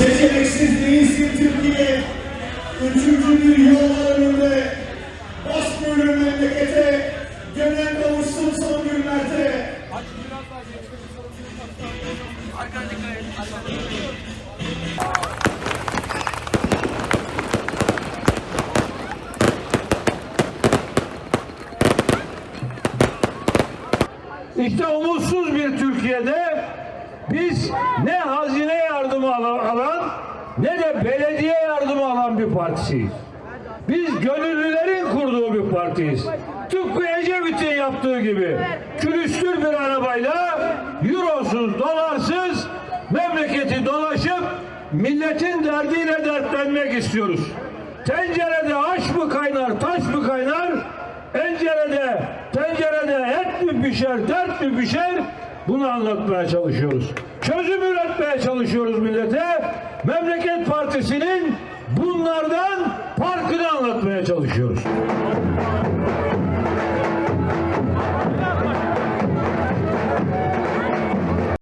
Seçeneksiz değilsin Türkiye. Üçüncü bir yol önünde. Bas bölüm memlekete. Gönül kavuşsun son günlerde. İşte umutsuz bir Türkiye'de biz ne hazine yardımı alan ne de belediye yardımı alan bir partisiyiz. Biz gönüllülerin kurduğu bir partiyiz. Tıpkı Ecevit'in yaptığı gibi külüstür bir arabayla eurosuz, dolarsız memleketi dolaşıp milletin derdiyle dertlenmek istiyoruz. Tencerede aş mı kaynar, taş mı kaynar? Encerede, tencerede et mi pişer, dert mi pişer? Bunu anlatmaya çalışıyoruz. Çözüm üretmeye çalışıyoruz millete. Memleket Partisi'nin bunlardan farkını anlatmaya çalışıyoruz.